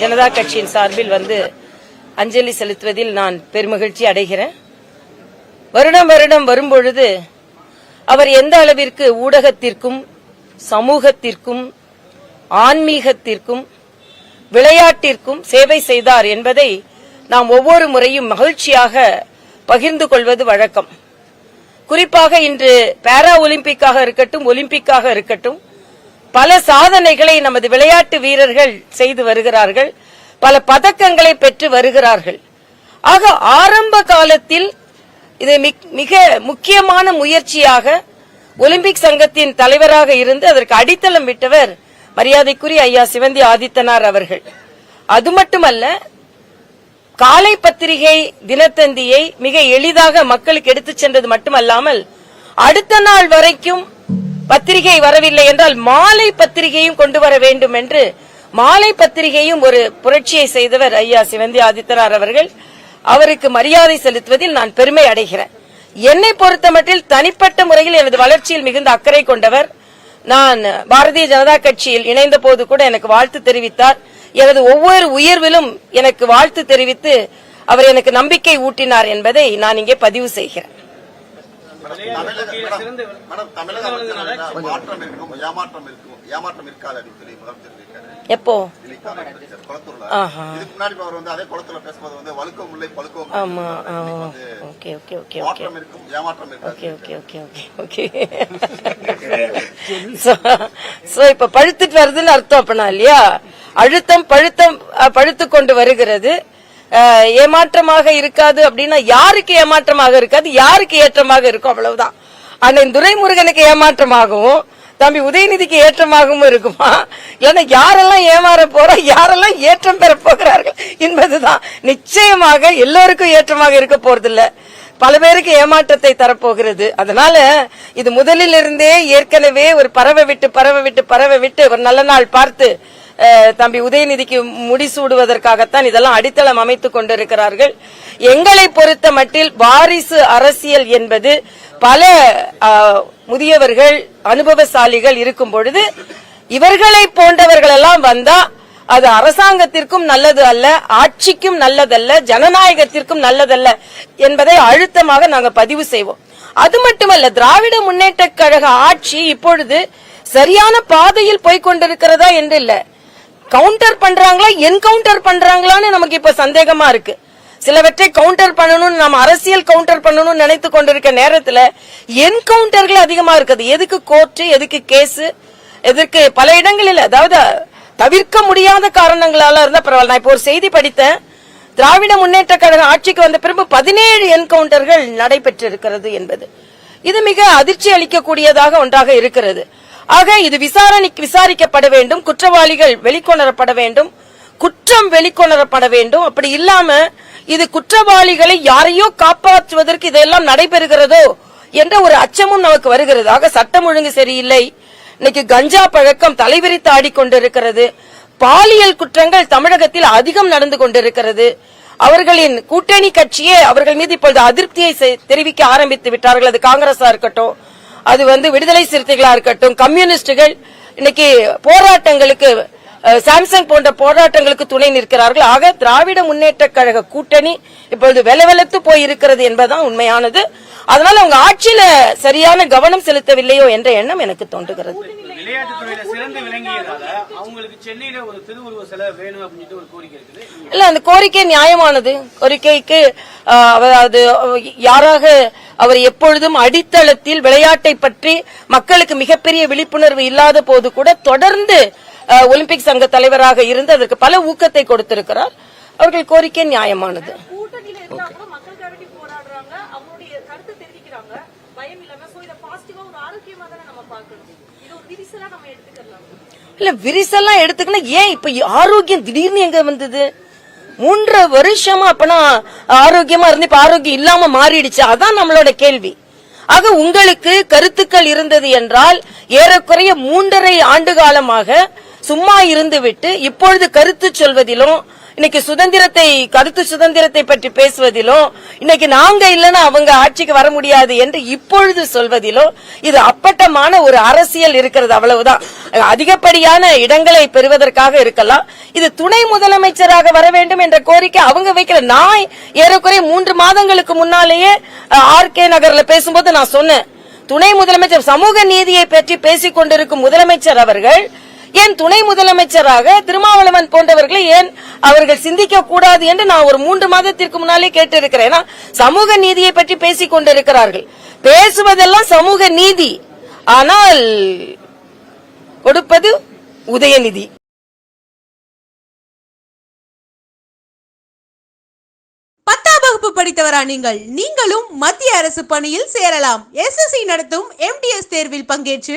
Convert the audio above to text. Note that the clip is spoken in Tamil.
ஜனதா கட்சியின் சார்பில் வந்து அஞ்சலி செலுத்துவதில் நான் பெருமகிழ்ச்சி அடைகிறேன். வருடம் வருடம் வரும்பொழுது அவர் எந்த அளவிற்கு ஊடகத்திற்கும் சமூகத்திற்கும் ஆன்மீகத்திற்கும் விளையாட்டிற்கும் சேவை செய்தார் என்பதை நாம் ஒவ்வொரு முறையும் மகிழ்ச்சியாக பகிர்ந்து கொள்வது வழக்கம். குறிப்பாக இன்று பாரா ஒலிம்பிக்காக இருக்கட்டும் ஒலிம்பிக்காக இருக்கட்டும் பல சாதனைகளை நமது விளையாட்டு வீரர்கள் செய்து வருகிறார்கள். பல பதக்கங்களை பெற்று வருகிறார்கள். ஆக ஆரம்ப காலத்தில் இது மிக்- மிக முக்கியமான முயற்சியாக ஒலிம்பிக் சங்கத்தின் தலைவராக இருந்து அதற்கு அடித்தளம் விட்டவர் மரியாதைக்குரிய ஐயா சிவந்தி ஆதித்தனார் அவர்கள். அது மட்டுமல்ல காலை பத்திரிகை தினத்தந்தியை மிக எளிதாக மக்களுக்கு எடுத்துச் சென்றது மட்டுமல்லாமல் அடுத்த நாள் வரைக்கும் பத்திரிகை வரவில்லை என்றால் மாலை பத்திரிகையும் கொண்டு வர வேண்டும் என்று மாலை பத்திரிகையும் ஒரு புரட்சியை செய்தவர் ஐயா சிவந்தி ஆதித்தனார் அவர்கள். அவருக்கு மரியாதை செலுத்துவதில் நான் பெருமை அடைகிறேன். என்னை பொறுத்தமட்டில் தனிப்பட்ட முறையில் எனது வளர்ச்சியில் மிகுந்த அக்கறை கொண்டவர். நான் பாரதிய ஜனதா கட்சியில் இணைந்த போது கூட எனக்கு வாழ்த்து தெரிவித்தார். எனது ஒவ்வொரு உயர்விலும் எனக்கு வாழ்த்து தெரிவித்து அவர் எனக்கு நம்பிக்கை ஊட்டினார் என்பதை நான் இங்கே பதிவு செய்கிறேன். ஏமாற்றம் இருக்கும். ஏமாற்றம் இருக்காது அப்படின்னு சொல்லி முதலமைச்சர் எப்போ? ஆமா. Okay okay okay okay. Okay okay okay okay okay. So இப்ப பழுத்துட்டு வருதுன்னு அர்த்தம் அப்பனா இல்லையா? அழுத்தம் பழுத்தம் பழுத்து கொண்டு வருகிறது. ஏமாற்றமாக இருக்காது அப்படின்னா யாருக்கு ஏமாற்றமாக இருக்காது? யாருக்கு ஏற்றமாக இருக்கும்? அவ்வளவுதான். அண்ணன் துரைமுருகனுக்கு ஏமாற்றமாகவும் தம்பி உதயநிதிக்கு ஏற்றமாகவும் இருக்குமா? இல்லைன்னா யாரெல்லாம் ஏமாற போறா யாரெல்லாம் ஏற்றம் பெற போகிறார்கள் என்பதுதான். நிச்சயமாக எல்லோருக்கும் ஏற்றமாக இருக்க போறதில்லை. பல பேருக்கு ஏமாற்றத்தை தரப்போகிறது. அதனால இது முதலில் இருந்தே ஏற்கனவே ஒரு பறவை விட்டு பறவை விட்டு பறவை விட்டு ஒரு நல்ல நாள் பார்த்து தம்பி உதயநிதிக்கு முடிசூடுவதற்காகத்தான் இதெல்லாம் அடித்தளம் அமைத்துக் கொண்டிருக்கிறார்கள். எங்களை பொறுத்த மட்டில் வாரிசு அரசியல் என்பது பல முதியவர்கள் அனுபவசாலிகள் இருக்கும் பொழுது இவர்களை போன்றவர்கள் எல்லாம் வந்தா அது அரசாங்கத்திற்கும் நல்லது அல்ல ஆட்சிக்கும் நல்லதல்ல ஜனநாயகத்திற்கும் நல்லதல்ல என்பதை அழுத்தமாக நாங்கள் பதிவு செய்வோம். அது மட்டுமல்ல திராவிட முன்னேற்ற கழக ஆட்சி இப்பொழுது சரியான பாதையில் போய்கொண்டிருக்கிறதா என்று இல்லை. கவுண்டர் பண்றாங்களா என்கவுண்டர் பண்றாங்களான்னு நமக்கு இப்ப சந்தேகமா இருக்கு. சிலவற்றை கவுண்டர் பண்ணணும் நம்ம அரசியல் கவுண்டர் பண்ணணும்னு நினைத்து கொண்டிருக்க நேரத்துல என்கவுண்டர்கள் அதிகமா இருக்குது. எதுக்கு கோர்ட் எதுக்கு கேஸ் எதற்கு பல இடங்களில் அதாவது தவிர்க்க முடியாத காரணங்களால இருந்தா பரவாயில்ல. நான் இப்போ ஒரு செய்தி படித்தேன். திராவிட முன்னேற்ற கழக ஆட்சிக்கு வந்த பிறகு பதினேழு என்கவுண்டர்கள் நடைபெற்றிருக்கிறது என்பது. இது மிக அதிர்ச்சி அளிக்கக்கூடியதாக ஒன்றாக இருக்கிறது. ஆக இது விசாரணைக்கு விசாரிக்கப்பட வேண்டும் குற்றவாளிகள் வெளிக்கொணரப்பட வேண்டும் குற்றம் வெளிக்கொணரப்பட வேண்டும். அப்படி இல்லாம இது குற்றவாளிகளை யாரையோ காப்பாற்றுவதற்கு இதெல்லாம் நடைபெறுகிறதோ என்ற ஒரு அச்சமும் நமக்கு வருகிறது. ஆக சட்டம் ஒழுங்கு சரியில்லை. இன்னைக்கு கஞ்சா பழக்கம் தலைவிரித்து ஆடிக்கொண்டிருக்கிறது. பாலியல் குற்றங்கள் தமிழகத்தில் அதிகம் நடந்து கொண்டிருக்கிறது. அவர்களின் கூட்டணி கட்சியே அவர்கள் மீது இப்பொழுது அதிருப்தியை செ- தெரிவிக்க ஆரம்பித்து விட்டார்கள். அது காங்கிரஸா இருக்கட்டும் அது வந்து விடுதலை சிறுத்தைகளா இருக்கட்டும் கம்யூனிஸ்டுகள் இன்னைக்கு போராட்டங்களுக்கு சாம்சங் போன்ற போராட்டங்களுக்கு துணை நிற்கிறார்கள். ஆக திராவிட முன்னேற்ற கழக கூட்டணி இப்பொழுது வெலவெலத்து போய் இருக்கிறது என்பதுதான் உண்மையானது. அதனால அவங்க ஆட்சியில சரியான கவனம் செலுத்தவில்லையோ என்ற எண்ணம் எனக்கு தோன்றுகிறது. இல்ல அந்த கோரிக்கை நியாயமானது. கோரிக்கைக்கு அதாவது யாராக அவர் எப்பொழுதும் அடித்தளத்தில் விளையாட்டை பற்றி மக்களுக்கு மிகப்பெரிய விழிப்புணர்வு இல்லாத போது கூட தொடர்ந்து ஒலிம்பிக் சங்க தலைவராக இருந்து அதற்கு பல ஊக்கத்தை கொடுத்திருக்கிறார். அவர்கள் கோரிக்கை நியாயமானது. இல்ல விரிசெல்லாம் எடுத்துக்கணும் ஏன் இப்ப ஆரோக்கியம் திடீர்னு எங்க வந்தது? மூன்றரை வருஷமா அப்பனா ஆரோக்கியமா இருந்து இப்ப ஆரோக்கியம் இல்லாம மாறிடுச்சு. அதான் நம்மளோட கேள்வி. ஆக உங்களுக்கு கருத்துக்கள் இருந்தது என்றால் ஏறக்குறைய மூன்றரை ஆண்டு காலமாக சும்மா இருந்துவிட்டு இப்பொழுது கருத்து சொல்வதிலும் இன்னைக்கு சுதந்திரத்தை கருத்து சுதந்திரத்தை பற்றி பேசுவதிலும் இன்னைக்கு நாங்க இல்லைன்னா அவங்க ஆட்சிக்கு வர முடியாது என்று இப்பொழுது சொல்வதிலும் இது அப்பட்டமான ஒரு அரசியல் இருக்கிறது அவ்வளவுதான். அதிகப்படியான இடங்களை பெறுவதற்காக இருக்கலாம். இது துணை முதலமைச்சராக வர வேண்டும் என்ற கோரிக்கை அவங்க வைக்கிற நான் ஏறக்குறைய மூன்று மாதங்களுக்கு முன்னாலேயே ஆர் கே நகர்ல பேசும்போது நான் சொன்னேன். துணை முதலமைச்சர் சமூக நீதியை பற்றி பேசிக் கொண்டிருக்கும் முதலமைச்சர் அவர்கள் ஏன் துணை முதலமைச்சராக திருமாவளவன் போன்றவர்களை ஏன் அவர்கள் சிந்திக்க கூடாது என்று நான் ஒரு மூன்று மாதத்திற்கு முன்னாலே கேட்டிருக்கிறேன் சமூக நீதியை பற்றி பேசிக் கொண்டிருக்கிறார்கள். பேசுவதெல்லாம் சமூக நீதி. ஆனால் கொடுப்பது உதயநிதி. வகுப்பு படித்தவரா நீங்கள்? நீங்களும் மத்திய அரசு பணியில் சேரலாம். எஸ்எஸ்சி நடத்தும் எம்டிஎஸ் தேர்வில் பங்கேற்று